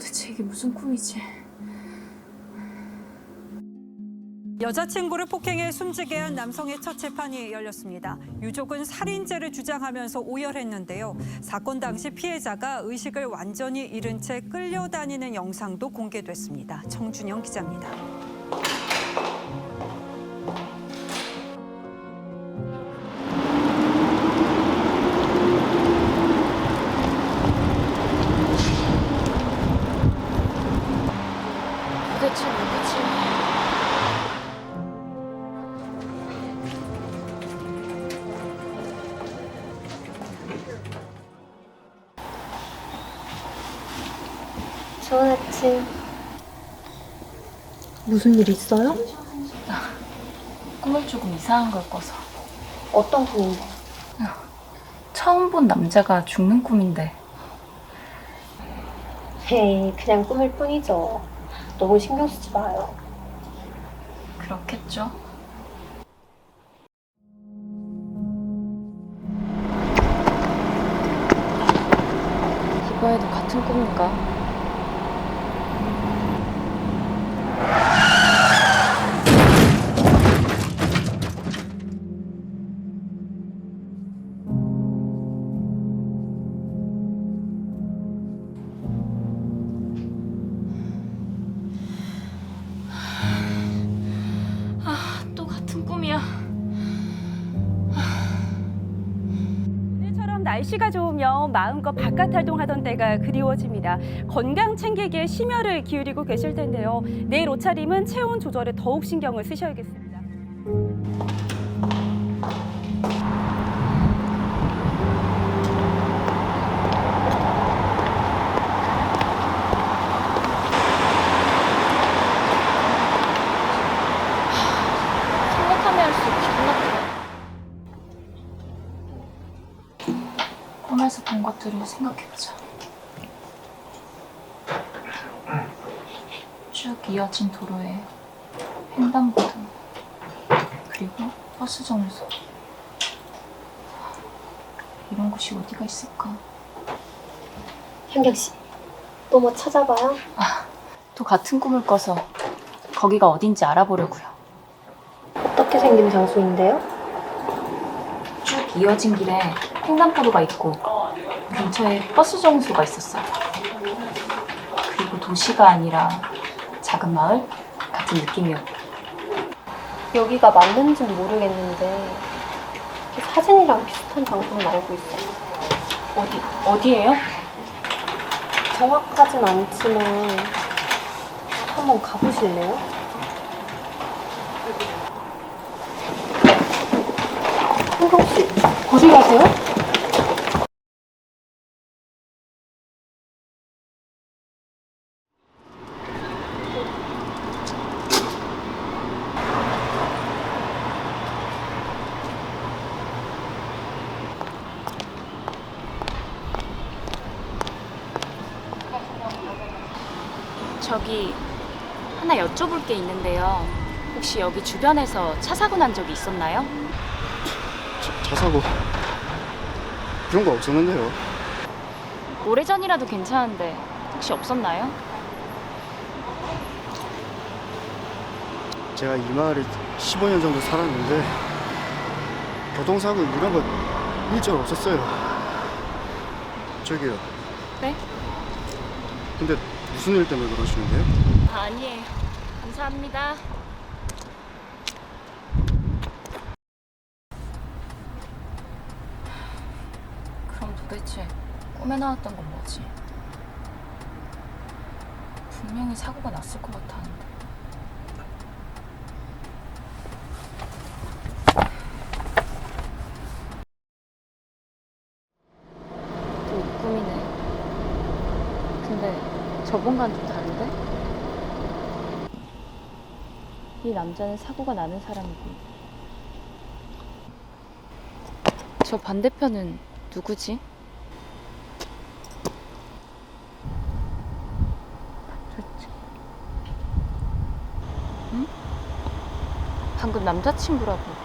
대체 이게 무슨 꿈이지? 여자친구를 폭행해 숨지게 한 남성의 첫 재판이 열렸습니다. 유족은 살인죄를 주장하면서 오열했는데요. 사건 당시 피해자가 의식을 완전히 잃은 채 끌려다니는 영상도 공개됐습니다. 정준영 기자입니다. 무슨 일 있어요? 꿈을 조금 이상한 걸 꿔서 어떤 꿈인데? 처음 본 남자가 죽는 꿈인데 에이, 그냥 꿈일 뿐이죠. 너무 신경 쓰지 마요. 그렇겠죠? 이거에도 같은 꿈인가? 마음껏 바깥 활동하던 때가 그리워집니다. 건강 챙기기에 심혈을 기울이고 계실 텐데요. 내일 옷차림은 체온 조절에 더욱 신경을 쓰셔야겠습니다. 것들을 생각해보자. 쭉 이어진 도로에 횡단보도 그리고 버스 정류소 이런 곳이 어디가 있을까? 현경 씨, 또 뭐 찾아봐요? 또 같은 꿈을 꿔서 거기가 어딘지 알아보려고요. 어떻게 생긴 장소인데요? 쭉 이어진 길에 횡단보도가 있고 근처에 버스 정류소가 있었어요. 그리고 도시가 아니라 작은 마을 같은 느낌이었고 여기가 맞는지는 모르겠는데 그 사진이랑 비슷한 장소는 알고 있어요. 어디 어디예요? 정확하진 않지만 한번 가보실래요? 현경 씨, 어디 가세요? 저기 하나 여쭤볼 게 있는데요. 혹시 여기 주변에서 차 사고 난 적이 있었나요? 차 사고 그런 거 없었는데요. 오래전이라도 괜찮은데 혹시 없었나요? 제가 이 마을에 15년 정도 살았는데 교통사고 이런 거 일절 없었어요. 저기요. 네? 근데 무슨 일 때문에 그러시는데요? 아, 아니에요. 감사합니다. 그럼 도대체 꿈에 나왔던 건 뭐지? 분명히 사고가 났을 것 같았는데 또 꿈이네 근데 저번과는 좀 다른데? 이 남자는 사고가 나는 사람이고 저 반대편은 누구지? 응? 방금 남자친구라고.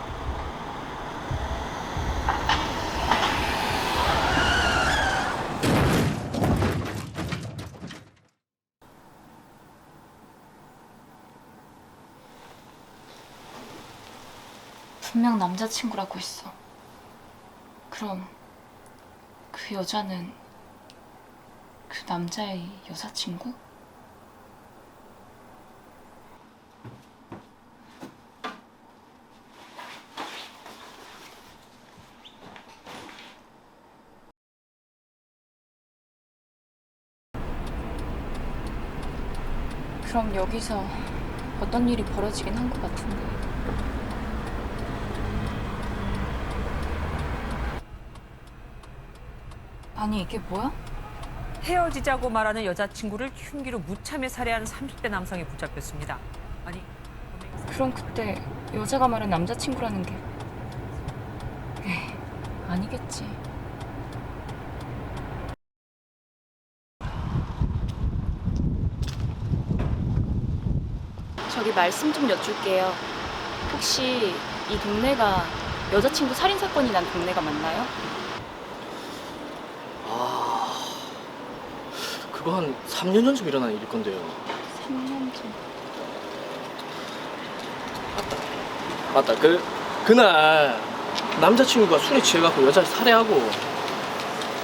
분명 남자친구라고 했어. 그럼 그 여자는 그 남자의 여자친구? 그럼 여기서 어떤 일이 벌어지긴 한 것 같은데. 아니 이게 뭐야? 헤어지자고 말하는 여자친구를 흉기로 무참히 살해한 30대 남성이 붙잡혔습니다. 아니, 그럼 그때 여자가 말한 남자친구라는 게 에이, 아니겠지. 저기 말씀 좀 여쭐게요. 혹시 이 동네가 여자친구 살인 사건이 난 동네가 맞나요? 그거 한 3년 전쯤 일어난 일일 건데요. 3년 전. 맞다. 그 그날 남자친구가 술에 취해갖고 여자를 살해하고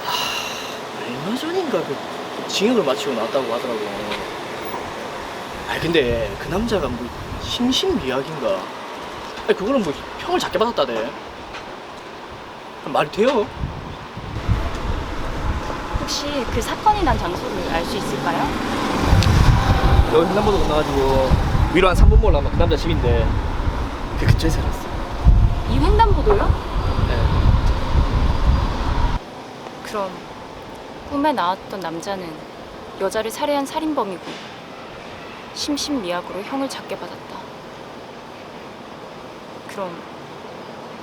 하, 얼마 전인가 그 징역을 마치고 나왔다고 하더라고. 아 근데 그 남자가 뭐 심신미약인가? 아니 그거는 뭐 형을 작게 받았다대. 말이 돼요? 혹시 그 사건이 난 장소를 알 수 있을까요? 너 횡단보도 건너가지고 위로 한 3분 몰라면 그 남자 집인데 그 근처에 살았어. 이 횡단보도요? 네. 그럼 꿈에 나왔던 남자는 여자를 살해한 살인범이고 심신미약으로 형을 작게 받았다. 그럼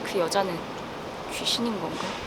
그 여자는 귀신인 건가?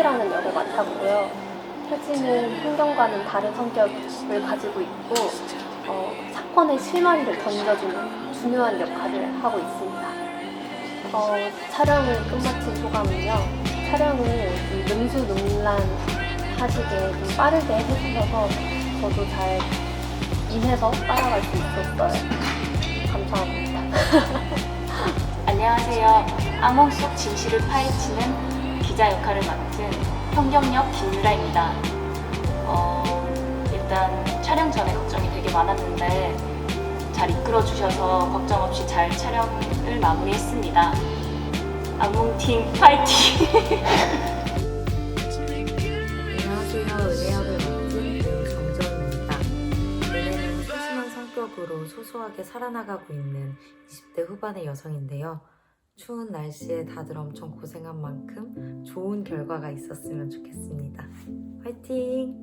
태지라는 역을 맡았고요. 태지는 흥경과는 다른 성격을 가지고 있고 어, 사건의 실마리를 던져주는 중요한 역할을 하고 있습니다. 어, 촬영을 끝마친 소감은요. 촬영을 좀 능수능란 하시게 좀 빠르게 해주셔서 저도 잘 인해서 따라갈 수 있었어요. 감사합니다. 안녕하세요. 악몽 속 진실을 파헤치는 기자 역할을 맡은 현경역 김유라입니다. 어, 일단 촬영 전에 걱정이 되게 많았는데 잘 이끌어 주셔서 걱정 없이 잘 촬영을 마무리했습니다. 악몽팀 파이팅! 소소하게 살아나가고 있는 20대 후반의 여성인데요. 추운 날씨에 다들 엄청 고생한 만큼 좋은 결과가 있었으면 좋겠습니다. 화이팅!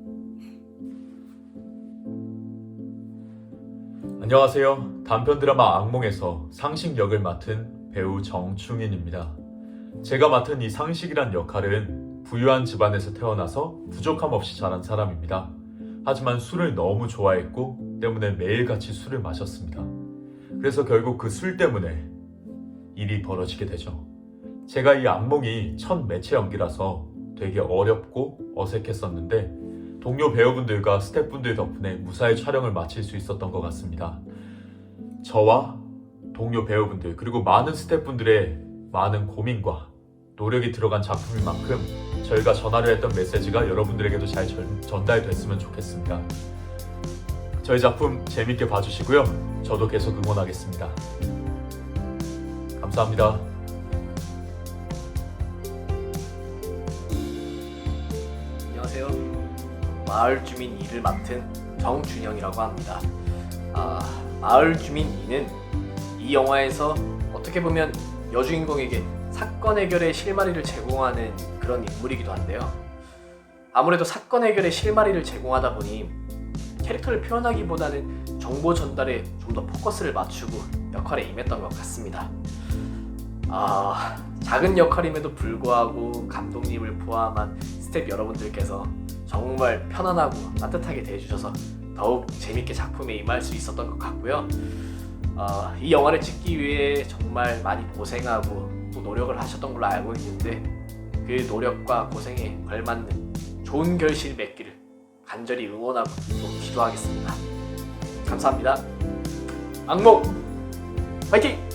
안녕하세요. 단편 드라마 악몽에서 상식 역을 맡은 배우 정충인입니다. 제가 맡은 이 상식이란 역할은 부유한 집안에서 태어나서 부족함 없이 자란 사람입니다. 하지만 술을 너무 좋아했고 때문에 매일같이 술을 마셨습니다. 그래서 결국 그 술 때문에 일이 벌어지게 되죠. 제가 이 악몽이 첫 매체 연기라서 되게 어렵고 어색했었는데 동료 배우분들과 스태프분들 덕분에 무사히 촬영을 마칠 수 있었던 것 같습니다. 저와 동료 배우분들 그리고 많은 스태프분들의 많은 고민과 노력이 들어간 작품인 만큼 저희가 전하려 했던 메시지가 여러분들에게도 잘 전, 전달됐으면 좋겠습니다. 저희 작품 재밌게 봐주시고요. 저도 계속 응원하겠습니다. 감사합니다. 마을 주민 2를 맡은 정준영이라고 합니다. 아, 마을 주민 2는 이 영화에서 어떻게 보면 여주인공에게 사건 해결의 실마리를 제공하는 그런 인물이기도 한데요. 아무래도 사건 해결의 실마리를 제공하다 보니 캐릭터를 표현하기보다는 정보 전달에 좀 더 포커스를 맞추고 역할에 임했던 것 같습니다. 아, 작은 역할임에도 불구하고 감독님을 포함한 스태프 여러분들께서 정말 편안하고 따뜻하게 대해주셔서 더욱 재밌게 작품에 임할 수 있었던 것 같고요. 어, 이 영화를 찍기 위해 정말 많이 고생하고 또 노력을 하셨던 걸로 알고 있는데 그 노력과 고생에 걸맞는 좋은 결실 맺기를 간절히 응원하고 또 기도하겠습니다. 감사합니다. 악몽 화이팅!